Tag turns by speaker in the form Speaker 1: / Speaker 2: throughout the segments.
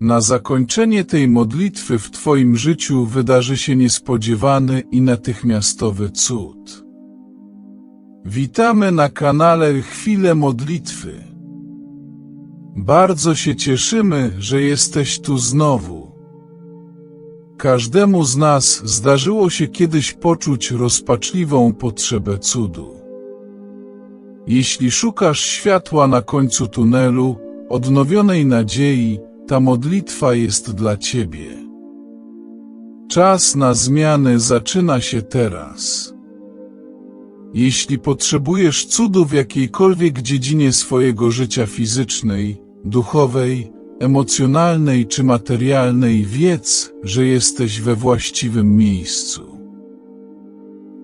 Speaker 1: Na zakończenie tej modlitwy w Twoim życiu wydarzy się niespodziewany i natychmiastowy cud. Witamy na kanale Chwile Modlitwy. Bardzo się cieszymy, że jesteś tu znowu. Każdemu z nas zdarzyło się kiedyś poczuć rozpaczliwą potrzebę cudu. Jeśli szukasz światła na końcu tunelu, odnowionej nadziei, ta modlitwa jest dla Ciebie. Czas na zmiany zaczyna się teraz. Jeśli potrzebujesz cudu w jakiejkolwiek dziedzinie swojego życia fizycznej, duchowej, emocjonalnej czy materialnej, wiedz, że jesteś we właściwym miejscu.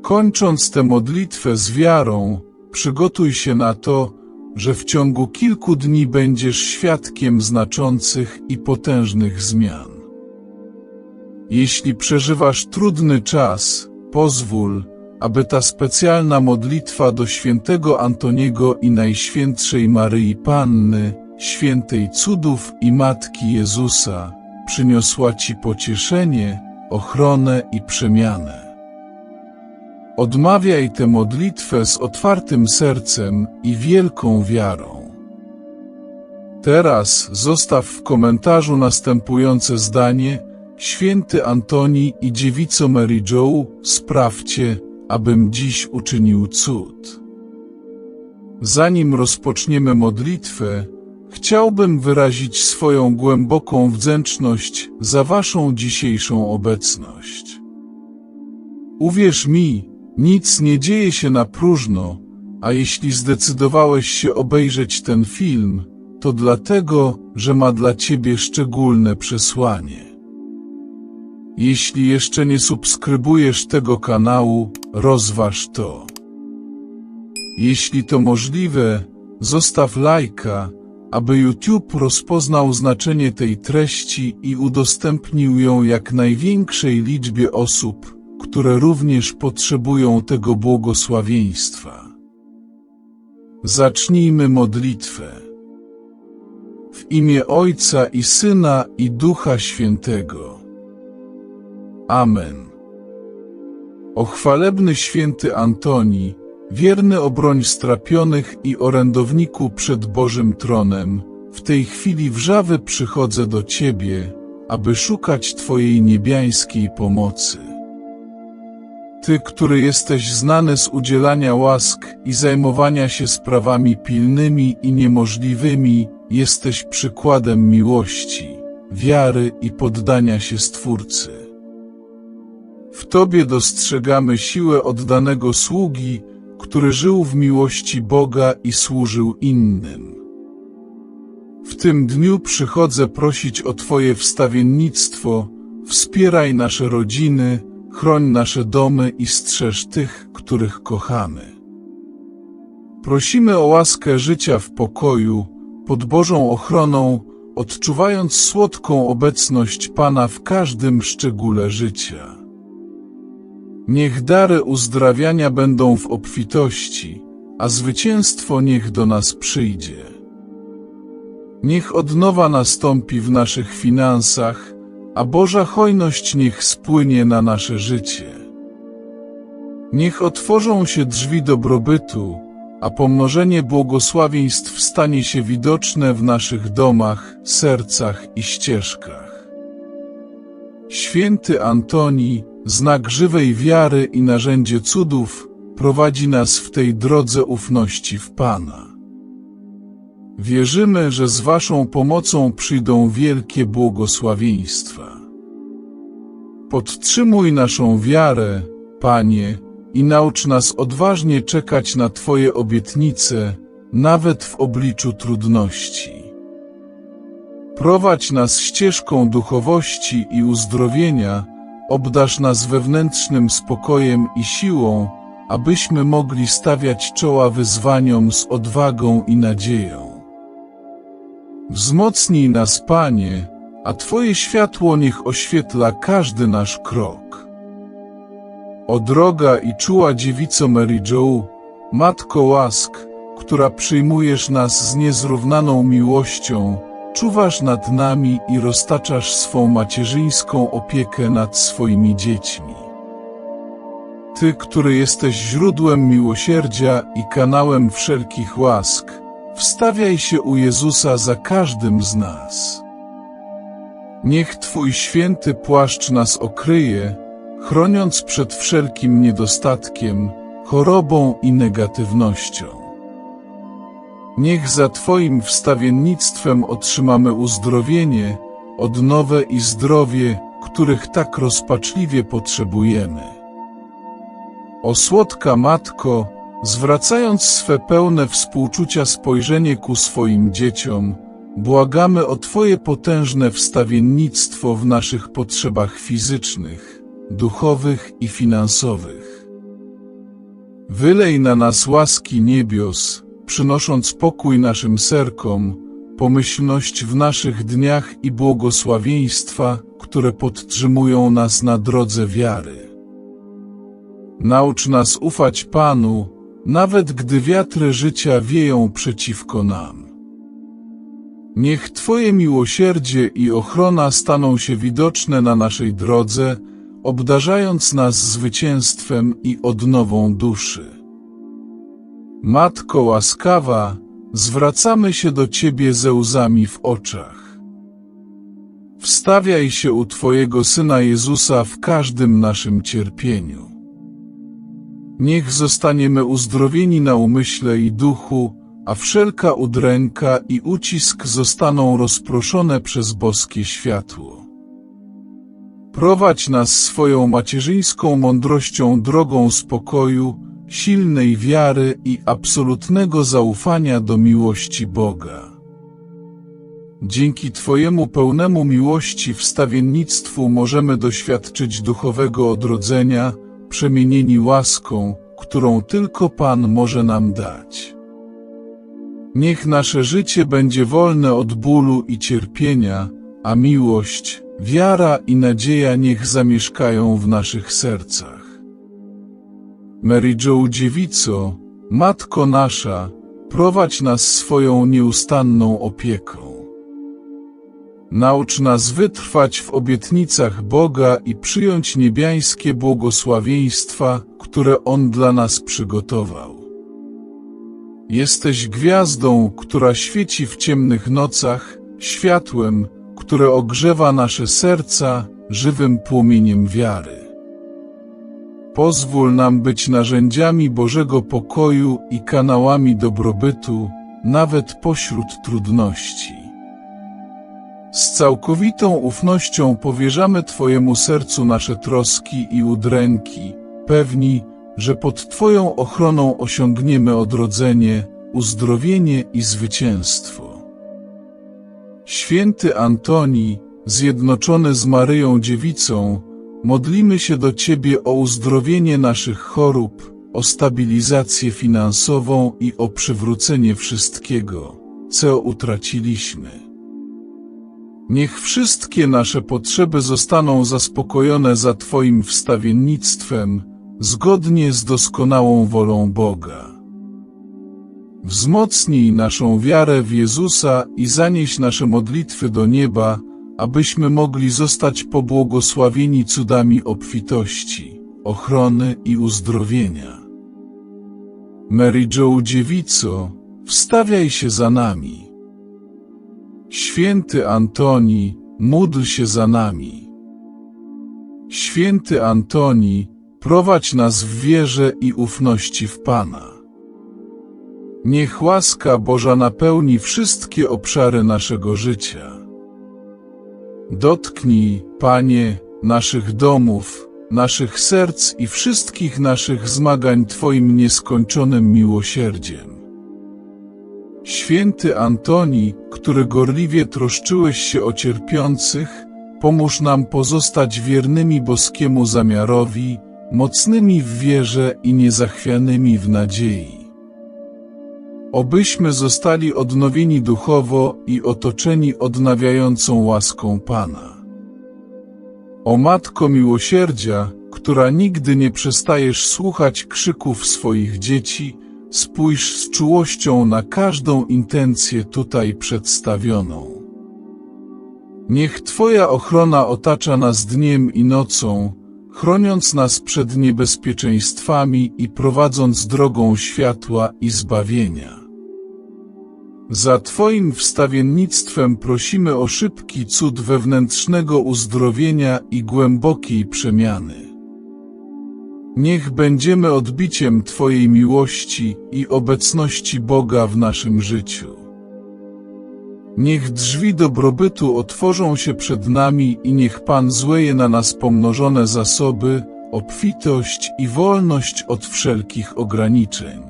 Speaker 1: Kończąc tę modlitwę z wiarą, przygotuj się na to, że w ciągu kilku dni będziesz świadkiem znaczących i potężnych zmian. Jeśli przeżywasz trudny czas, pozwól, aby ta specjalna modlitwa do świętego Antoniego i Najświętszej Maryi Panny, świętej cudów i Matki Jezusa, przyniosła Ci pocieszenie, ochronę i przemianę. Odmawiaj tę modlitwę z otwartym sercem i wielką wiarą. Teraz zostaw w komentarzu następujące zdanie: Święty Antoni i dziewico Mary Jo, sprawdźcie, abym dziś uczynił cud. Zanim rozpoczniemy modlitwę, chciałbym wyrazić swoją głęboką wdzięczność za Waszą dzisiejszą obecność. Uwierz mi, nic nie dzieje się na próżno, a jeśli zdecydowałeś się obejrzeć ten film, to dlatego, że ma dla Ciebie szczególne przesłanie. Jeśli jeszcze nie subskrybujesz tego kanału, rozważ to. Jeśli to możliwe, zostaw lajka, aby YouTube rozpoznał znaczenie tej treści i udostępnił ją jak największej liczbie osób, które również potrzebują tego błogosławieństwa. Zacznijmy modlitwę. W imię Ojca i Syna i Ducha Świętego. Amen. O chwalebny święty Antoni, wierny obroń strapionych i orędowniku przed Bożym Tronem, w tej chwili wrzawy przychodzę do Ciebie, aby szukać Twojej niebiańskiej pomocy. Ty, który jesteś znany z udzielania łask i zajmowania się sprawami pilnymi i niemożliwymi, jesteś przykładem miłości, wiary i poddania się Stwórcy. W Tobie dostrzegamy siłę oddanego sługi, który żył w miłości Boga i służył innym. W tym dniu przychodzę prosić o Twoje wstawiennictwo, wspieraj nasze rodziny, chroń nasze domy i strzeż tych, których kochamy. Prosimy o łaskę życia w pokoju, pod Bożą ochroną, odczuwając słodką obecność Pana w każdym szczególe życia. Niech dary uzdrawiania będą w obfitości, a zwycięstwo niech do nas przyjdzie. Niech odnowa nastąpi w naszych finansach, a Boża hojność niech spłynie na nasze życie. Niech otworzą się drzwi dobrobytu, a pomnożenie błogosławieństw stanie się widoczne w naszych domach, sercach i ścieżkach. Święty Antoni, znak żywej wiary i narzędzie cudów, prowadzi nas w tej drodze ufności w Pana. Wierzymy, że z Waszą pomocą przyjdą wielkie błogosławieństwa. Podtrzymuj naszą wiarę, Panie, i naucz nas odważnie czekać na Twoje obietnice, nawet w obliczu trudności. Prowadź nas ścieżką duchowości i uzdrowienia, obdasz nas wewnętrznym spokojem i siłą, abyśmy mogli stawiać czoła wyzwaniom z odwagą i nadzieją. Wzmocnij nas, Panie, a Twoje światło niech oświetla każdy nasz krok. O droga i czuła dziewico Mary Jo, Matko łask, która przyjmujesz nas z niezrównaną miłością, czuwasz nad nami i roztaczasz swą macierzyńską opiekę nad swoimi dziećmi. Ty, który jesteś źródłem miłosierdzia i kanałem wszelkich łask, wstawiaj się u Jezusa za każdym z nas. Niech Twój święty płaszcz nas okryje, chroniąc przed wszelkim niedostatkiem, chorobą i negatywnością. Niech za Twoim wstawiennictwem otrzymamy uzdrowienie, odnowę i zdrowie, których tak rozpaczliwie potrzebujemy. O słodka Matko, zwracając swe pełne współczucia spojrzenie ku swoim dzieciom, błagamy o Twoje potężne wstawiennictwo w naszych potrzebach fizycznych, duchowych i finansowych. Wylej na nas łaski niebios, przynosząc pokój naszym serkom, pomyślność w naszych dniach i błogosławieństwa, które podtrzymują nas na drodze wiary. Naucz nas ufać Panu, nawet gdy wiatry życia wieją przeciwko nam. Niech Twoje miłosierdzie i ochrona staną się widoczne na naszej drodze, obdarzając nas zwycięstwem i odnową duszy. Matko łaskawa, zwracamy się do Ciebie ze łzami w oczach. Wstawiaj się u Twojego Syna Jezusa w każdym naszym cierpieniu. Niech zostaniemy uzdrowieni na umyśle i duchu, a wszelka udręka i ucisk zostaną rozproszone przez boskie światło. Prowadź nas swoją macierzyńską mądrością drogą spokoju, silnej wiary i absolutnego zaufania do miłości Boga. Dzięki Twojemu pełnemu miłości wstawiennictwu możemy doświadczyć duchowego odrodzenia, przemienieni łaską, którą tylko Pan może nam dać. Niech nasze życie będzie wolne od bólu i cierpienia, a miłość, wiara i nadzieja niech zamieszkają w naszych sercach. Mary Jo Dziewico, Matko nasza, prowadź nas swoją nieustanną opieką. Naucz nas wytrwać w obietnicach Boga i przyjąć niebiańskie błogosławieństwa, które On dla nas przygotował. Jesteś gwiazdą, która świeci w ciemnych nocach, światłem, które ogrzewa nasze serca, żywym płomieniem wiary. Pozwól nam być narzędziami Bożego pokoju i kanałami dobrobytu, nawet pośród trudności. Z całkowitą ufnością powierzamy Twojemu sercu nasze troski i udręki, pewni, że pod Twoją ochroną osiągniemy odrodzenie, uzdrowienie i zwycięstwo. Święty Antoni, zjednoczony z Maryją Dziewicą, modlimy się do Ciebie o uzdrowienie naszych chorób, o stabilizację finansową i o przywrócenie wszystkiego, co utraciliśmy. Niech wszystkie nasze potrzeby zostaną zaspokojone za Twoim wstawiennictwem, zgodnie z doskonałą wolą Boga. Wzmocnij naszą wiarę w Jezusa i zanieś nasze modlitwy do nieba, abyśmy mogli zostać pobłogosławieni cudami obfitości, ochrony i uzdrowienia. Mary Jo Dziewico, wstawiaj się za nami. Święty Antoni, módl się za nami. Święty Antoni, prowadź nas w wierze i ufności w Pana. Niech łaska Boża napełni wszystkie obszary naszego życia. Dotknij, Panie, naszych domów, naszych serc i wszystkich naszych zmagań Twoim nieskończonym miłosierdziem. Święty Antoni, który gorliwie troszczyłeś się o cierpiących, pomóż nam pozostać wiernymi boskiemu zamiarowi, mocnymi w wierze i niezachwianymi w nadziei. Obyśmy zostali odnowieni duchowo i otoczeni odnawiającą łaską Pana. O Matko Miłosierdzia, która nigdy nie przestajesz słuchać krzyków swoich dzieci, spójrz z czułością na każdą intencję tutaj przedstawioną. Niech Twoja ochrona otacza nas dniem i nocą, chroniąc nas przed niebezpieczeństwami i prowadząc drogą światła i zbawienia. Za Twoim wstawiennictwem prosimy o szybki cud wewnętrznego uzdrowienia i głębokiej przemiany. Niech będziemy odbiciem Twojej miłości i obecności Boga w naszym życiu. Niech drzwi dobrobytu otworzą się przed nami i niech Pan zleje na nas pomnożone zasoby, obfitość i wolność od wszelkich ograniczeń.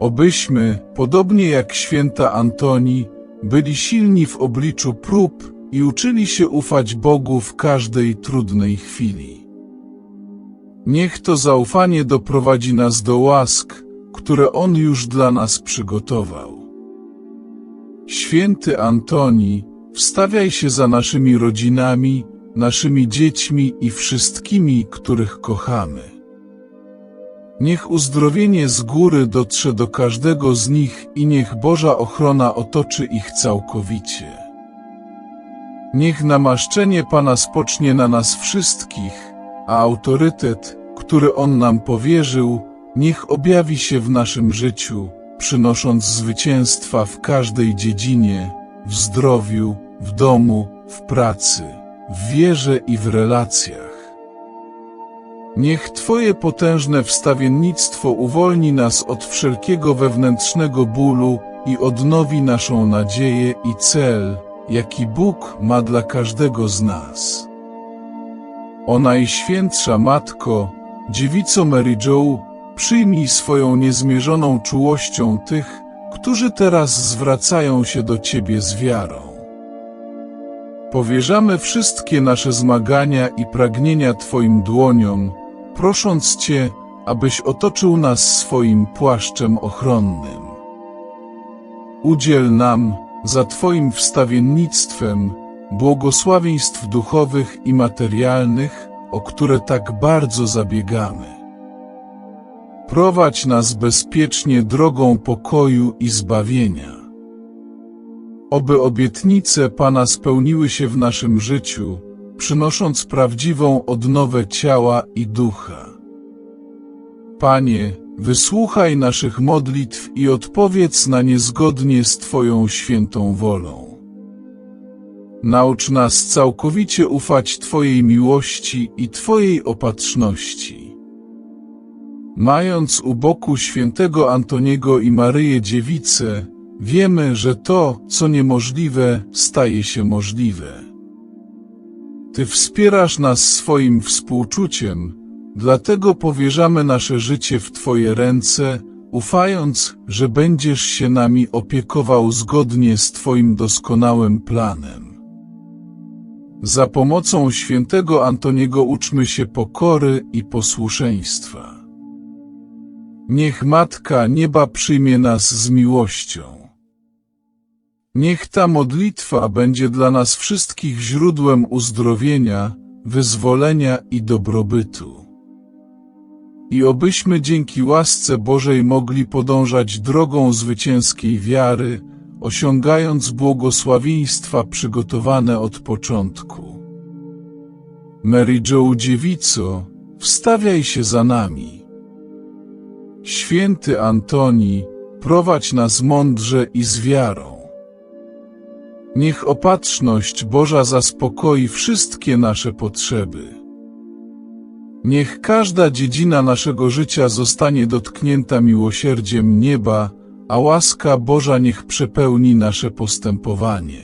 Speaker 1: Obyśmy, podobnie jak święta Antoni, byli silni w obliczu prób i uczyli się ufać Bogu w każdej trudnej chwili. Niech to zaufanie doprowadzi nas do łask, które On już dla nas przygotował. Święty Antoni, wstawiaj się za naszymi rodzinami, naszymi dziećmi i wszystkimi, których kochamy. Niech uzdrowienie z góry dotrze do każdego z nich i niech Boża ochrona otoczy ich całkowicie. Niech namaszczenie Pana spocznie na nas wszystkich, a autorytet, który On nam powierzył, niech objawi się w naszym życiu, przynosząc zwycięstwa w każdej dziedzinie, w zdrowiu, w domu, w pracy, w wierze i w relacjach. Niech Twoje potężne wstawiennictwo uwolni nas od wszelkiego wewnętrznego bólu i odnowi naszą nadzieję i cel, jaki Bóg ma dla każdego z nas. O Najświętsza Matko, Dziewico Mary Jo, przyjmij swoją niezmierzoną czułością tych, którzy teraz zwracają się do Ciebie z wiarą. Powierzamy wszystkie nasze zmagania i pragnienia Twoim dłoniom, prosząc Cię, abyś otoczył nas swoim płaszczem ochronnym. Udziel nam, za Twoim wstawiennictwem, błogosławieństw duchowych i materialnych, o które tak bardzo zabiegamy. Prowadź nas bezpiecznie drogą pokoju i zbawienia. Oby obietnice Pana spełniły się w naszym życiu, przynosząc prawdziwą odnowę ciała i ducha. Panie, wysłuchaj naszych modlitw i odpowiedz na nie zgodnie z Twoją świętą wolą. Naucz nas całkowicie ufać Twojej miłości i Twojej opatrzności. Mając u boku świętego Antoniego i Maryję Dziewicę, wiemy, że to, co niemożliwe, staje się możliwe. Ty wspierasz nas swoim współczuciem, dlatego powierzamy nasze życie w Twoje ręce, ufając, że będziesz się nami opiekował zgodnie z Twoim doskonałym planem. Za pomocą świętego Antoniego uczmy się pokory i posłuszeństwa. Niech Matka Nieba przyjmie nas z miłością. Niech ta modlitwa będzie dla nas wszystkich źródłem uzdrowienia, wyzwolenia i dobrobytu. I obyśmy dzięki łasce Bożej mogli podążać drogą zwycięskiej wiary, osiągając błogosławieństwa przygotowane od początku. Mary Jo Dziewico, wstawiaj się za nami. Święty Antoni, prowadź nas mądrze i z wiarą. Niech opatrzność Boża zaspokoi wszystkie nasze potrzeby. Niech każda dziedzina naszego życia zostanie dotknięta miłosierdziem nieba, a łaska Boża niech przepełni nasze postępowanie.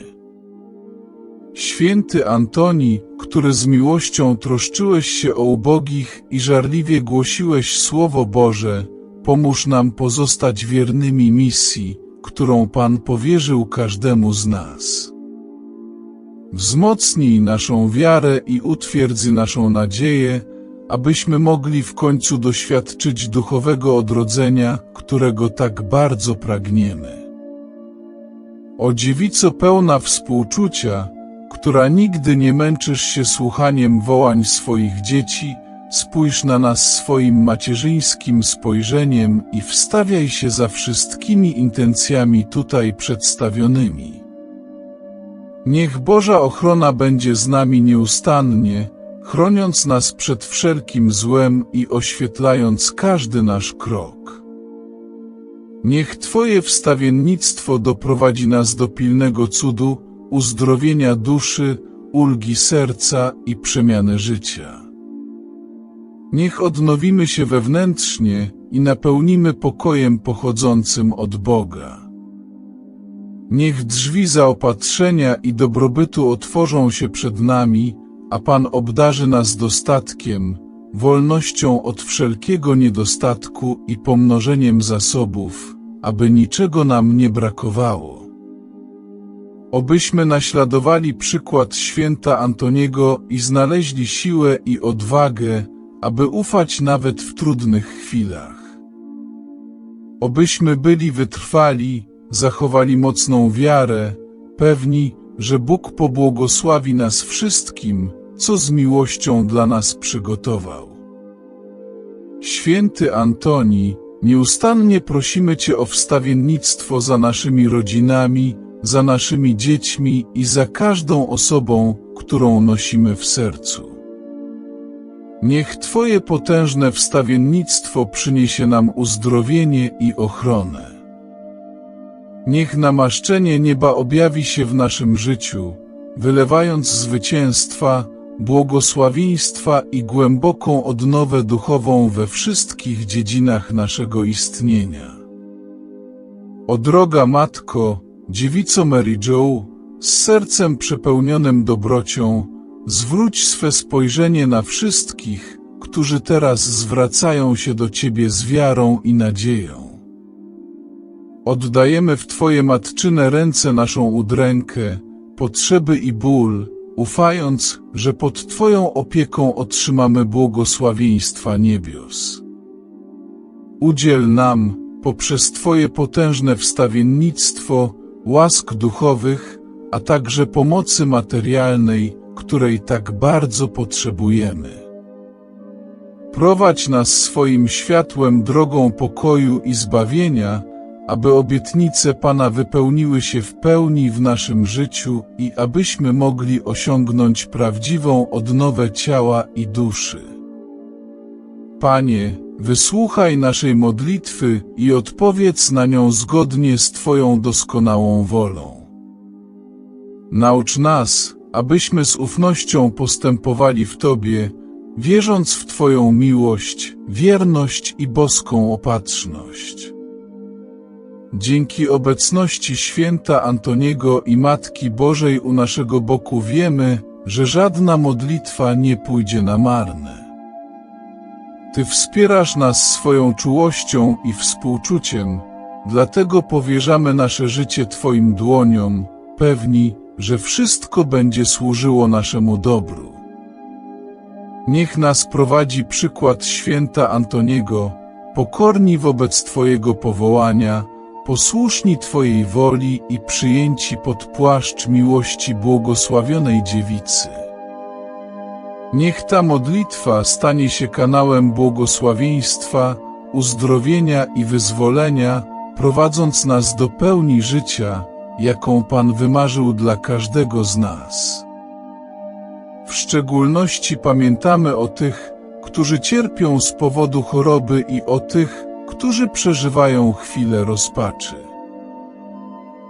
Speaker 1: Święty Antoni, który z miłością troszczyłeś się o ubogich i żarliwie głosiłeś Słowo Boże, pomóż nam pozostać wiernymi misji, którą Pan powierzył każdemu z nas. Wzmocnij naszą wiarę i utwierdzy naszą nadzieję, abyśmy mogli w końcu doświadczyć duchowego odrodzenia, którego tak bardzo pragniemy. O dziewico pełna współczucia, która nigdy nie męczysz się słuchaniem wołań swoich dzieci, spójrz na nas swoim macierzyńskim spojrzeniem i wstawiaj się za wszystkimi intencjami tutaj przedstawionymi. Niech Boża ochrona będzie z nami nieustannie, chroniąc nas przed wszelkim złem i oświetlając każdy nasz krok. Niech Twoje wstawiennictwo doprowadzi nas do pilnego cudu, uzdrowienia duszy, ulgi serca i przemiany życia. Niech odnowimy się wewnętrznie i napełnimy pokojem pochodzącym od Boga. Niech drzwi zaopatrzenia i dobrobytu otworzą się przed nami, a Pan obdarzy nas dostatkiem, wolnością od wszelkiego niedostatku i pomnożeniem zasobów, aby niczego nam nie brakowało. Obyśmy naśladowali przykład święta Antoniego i znaleźli siłę i odwagę, aby ufać nawet w trudnych chwilach. Obyśmy byli wytrwali, zachowali mocną wiarę, pewni, że Bóg pobłogosławi nas wszystkim, co z miłością dla nas przygotował. Święty Antoni, nieustannie prosimy Cię o wstawiennictwo za naszymi rodzinami, za naszymi dziećmi i za każdą osobą, którą nosimy w sercu. Niech Twoje potężne wstawiennictwo przyniesie nam uzdrowienie i ochronę. Niech namaszczenie nieba objawi się w naszym życiu, wylewając zwycięstwa, błogosławieństwa i głęboką odnowę duchową we wszystkich dziedzinach naszego istnienia. O droga Matko, Dziewico Mary Jo, z sercem przepełnionym dobrocią, zwróć swe spojrzenie na wszystkich, którzy teraz zwracają się do Ciebie z wiarą i nadzieją. Oddajemy w Twoje matczyne ręce naszą udrękę, potrzeby i ból, ufając, że pod Twoją opieką otrzymamy błogosławieństwa niebios. Udziel nam, poprzez Twoje potężne wstawiennictwo, łask duchowych, a także pomocy materialnej, której tak bardzo potrzebujemy. Prowadź nas swoim światłem drogą pokoju i zbawienia, aby obietnice Pana wypełniły się w pełni w naszym życiu i abyśmy mogli osiągnąć prawdziwą odnowę ciała i duszy. Panie, wysłuchaj naszej modlitwy i odpowiedz na nią zgodnie z Twoją doskonałą wolą. Naucz nas, abyśmy z ufnością postępowali w Tobie, wierząc w Twoją miłość, wierność i boską opatrzność. Dzięki obecności święta Antoniego i Matki Bożej u naszego boku wiemy, że żadna modlitwa nie pójdzie na marne. Ty wspierasz nas swoją czułością i współczuciem, dlatego powierzamy nasze życie Twoim dłoniom, pewni, że wszystko będzie służyło naszemu dobru. Niech nas prowadzi przykład święta Antoniego, pokorni wobec Twojego powołania, posłuszni Twojej woli i przyjęci pod płaszcz miłości błogosławionej dziewicy. Niech ta modlitwa stanie się kanałem błogosławieństwa, uzdrowienia i wyzwolenia, prowadząc nas do pełni życia, jaką Pan wymarzył dla każdego z nas. W szczególności pamiętamy o tych, którzy cierpią z powodu choroby i o tych, którzy przeżywają chwilę rozpaczy.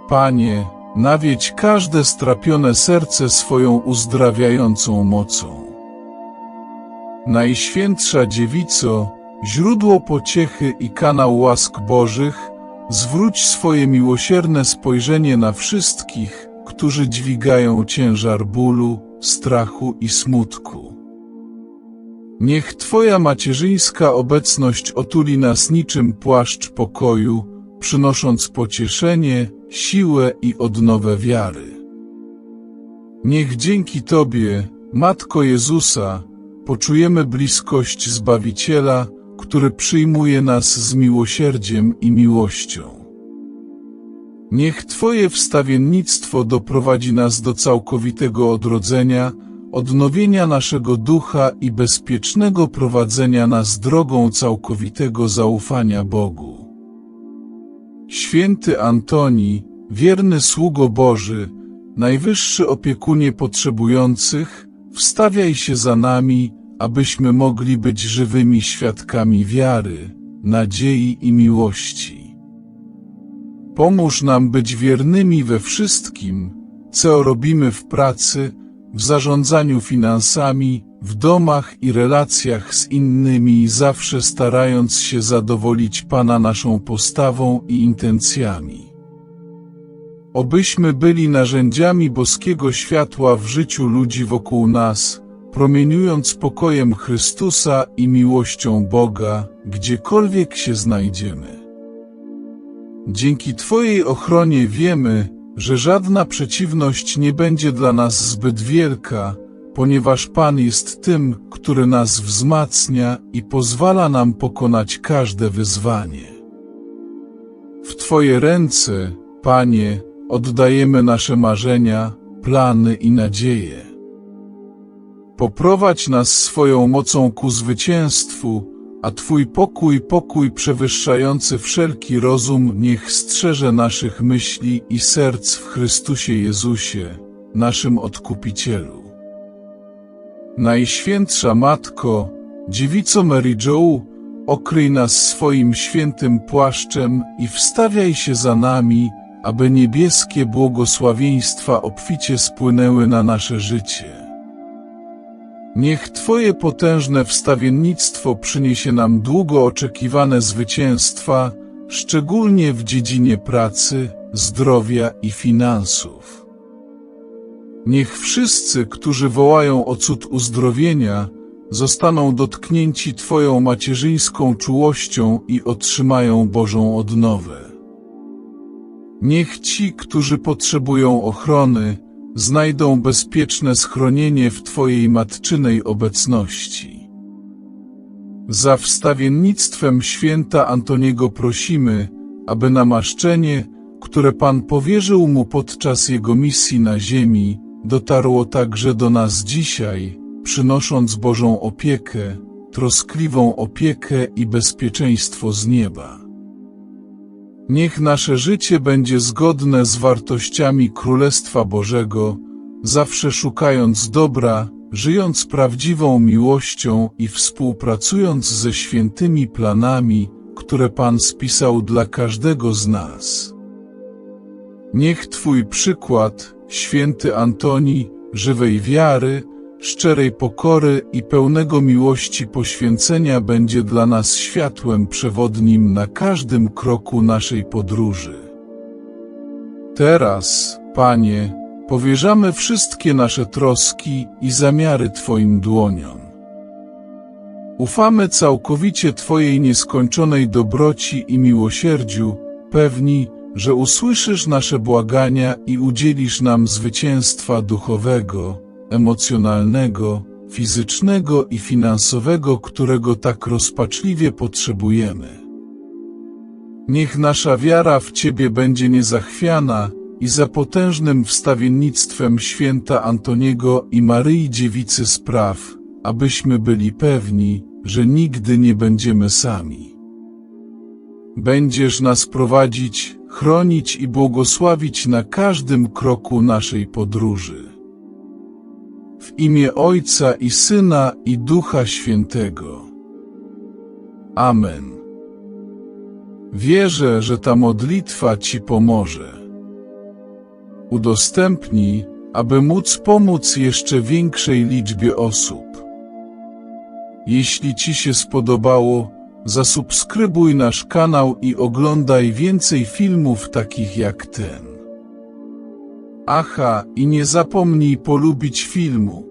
Speaker 1: Panie, nawiedź każde strapione serce swoją uzdrawiającą mocą. Najświętsza Dziewico, źródło pociechy i kanał łask Bożych, zwróć swoje miłosierne spojrzenie na wszystkich, którzy dźwigają ciężar bólu, strachu i smutku. Niech Twoja macierzyńska obecność otuli nas niczym płaszcz pokoju, przynosząc pocieszenie, siłę i odnowę wiary. Niech dzięki Tobie, Matko Jezusa, poczujemy bliskość Zbawiciela, który przyjmuje nas z miłosierdziem i miłością. Niech Twoje wstawiennictwo doprowadzi nas do całkowitego odrodzenia, odnowienia naszego ducha i bezpiecznego prowadzenia nas drogą całkowitego zaufania Bogu. Święty Antoni, wierny sługo Boży, najwyższy opiekunie potrzebujących, wstawiaj się za nami, abyśmy mogli być żywymi świadkami wiary, nadziei i miłości. Pomóż nam być wiernymi we wszystkim, co robimy w pracy, w zarządzaniu finansami, w domach i relacjach z innymi, zawsze starając się zadowolić Pana naszą postawą i intencjami. Obyśmy byli narzędziami boskiego światła w życiu ludzi wokół nas, promieniując pokojem Chrystusa i miłością Boga, gdziekolwiek się znajdziemy. Dzięki Twojej ochronie wiemy, że żadna przeciwność nie będzie dla nas zbyt wielka, ponieważ Pan jest tym, który nas wzmacnia i pozwala nam pokonać każde wyzwanie. W Twoje ręce, Panie, oddajemy nasze marzenia, plany i nadzieje. Poprowadź nas swoją mocą ku zwycięstwu, a Twój pokój, pokój przewyższający wszelki rozum, niech strzeże naszych myśli i serc w Chrystusie Jezusie, naszym Odkupicielu. Najświętsza Matko, Dziewico Mary Jo, okryj nas swoim świętym płaszczem i wstawiaj się za nami, aby niebieskie błogosławieństwa obficie spłynęły na nasze życie. Niech Twoje potężne wstawiennictwo przyniesie nam długo oczekiwane zwycięstwa, szczególnie w dziedzinie pracy, zdrowia i finansów. Niech wszyscy, którzy wołają o cud uzdrowienia, zostaną dotknięci Twoją macierzyńską czułością i otrzymają Bożą odnowę. Niech ci, którzy potrzebują ochrony, znajdą bezpieczne schronienie w Twojej matczynej obecności. Za wstawiennictwem święta Antoniego prosimy, aby namaszczenie, które Pan powierzył mu podczas jego misji na ziemi, dotarło także do nas dzisiaj, przynosząc Bożą opiekę, troskliwą opiekę i bezpieczeństwo z nieba. Niech nasze życie będzie zgodne z wartościami Królestwa Bożego, zawsze szukając dobra, żyjąc prawdziwą miłością i współpracując ze świętymi planami, które Pan spisał dla każdego z nas. Niech Twój przykład, święty Antoni, żywej wiary, szczerej pokory i pełnego miłości poświęcenia będzie dla nas światłem przewodnim na każdym kroku naszej podróży. Teraz, Panie, powierzamy wszystkie nasze troski i zamiary Twoim dłoniom. Ufamy całkowicie Twojej nieskończonej dobroci i miłosierdziu, pewni, że usłyszysz nasze błagania i udzielisz nam zwycięstwa duchowego, emocjonalnego, fizycznego i finansowego, którego tak rozpaczliwie potrzebujemy. Niech nasza wiara w Ciebie będzie niezachwiana i za potężnym wstawiennictwem święta Antoniego i Maryi Dziewicy spraw, abyśmy byli pewni, że nigdy nie będziemy sami. Będziesz nas prowadzić, chronić i błogosławić na każdym kroku naszej podróży. W imię Ojca i Syna i Ducha Świętego. Amen. Wierzę, że ta modlitwa Ci pomoże. Udostępnij, aby móc pomóc jeszcze większej liczbie osób. Jeśli Ci się spodobało, zasubskrybuj nasz kanał i oglądaj więcej filmów takich jak ten. Aha, i nie zapomnij polubić filmu.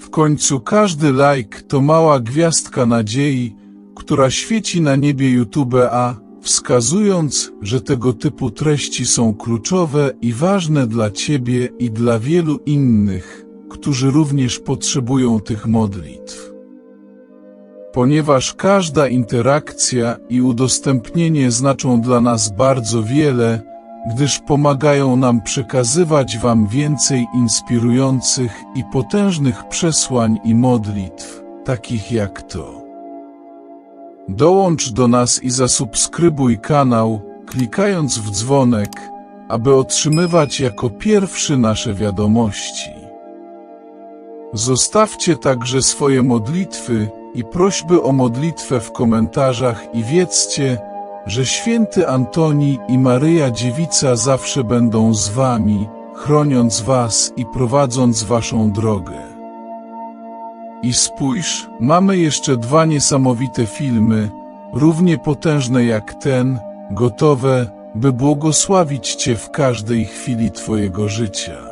Speaker 1: W końcu każdy like to mała gwiazdka nadziei, która świeci na niebie YouTube, a wskazując, że tego typu treści są kluczowe i ważne dla Ciebie i dla wielu innych, którzy również potrzebują tych modlitw. Ponieważ każda interakcja i udostępnienie znaczą dla nas bardzo wiele, gdyż pomagają nam przekazywać Wam więcej inspirujących i potężnych przesłań i modlitw, takich jak to. Dołącz do nas i zasubskrybuj kanał, klikając w dzwonek, aby otrzymywać jako pierwszy nasze wiadomości. Zostawcie także swoje modlitwy i prośby o modlitwę w komentarzach i wiedzcie, że święty Antoni i Maryja Dziewica zawsze będą z wami, chroniąc was i prowadząc waszą drogę. I spójrz, mamy jeszcze dwa niesamowite filmy, równie potężne jak ten, gotowe, by błogosławić Cię w każdej chwili Twojego życia.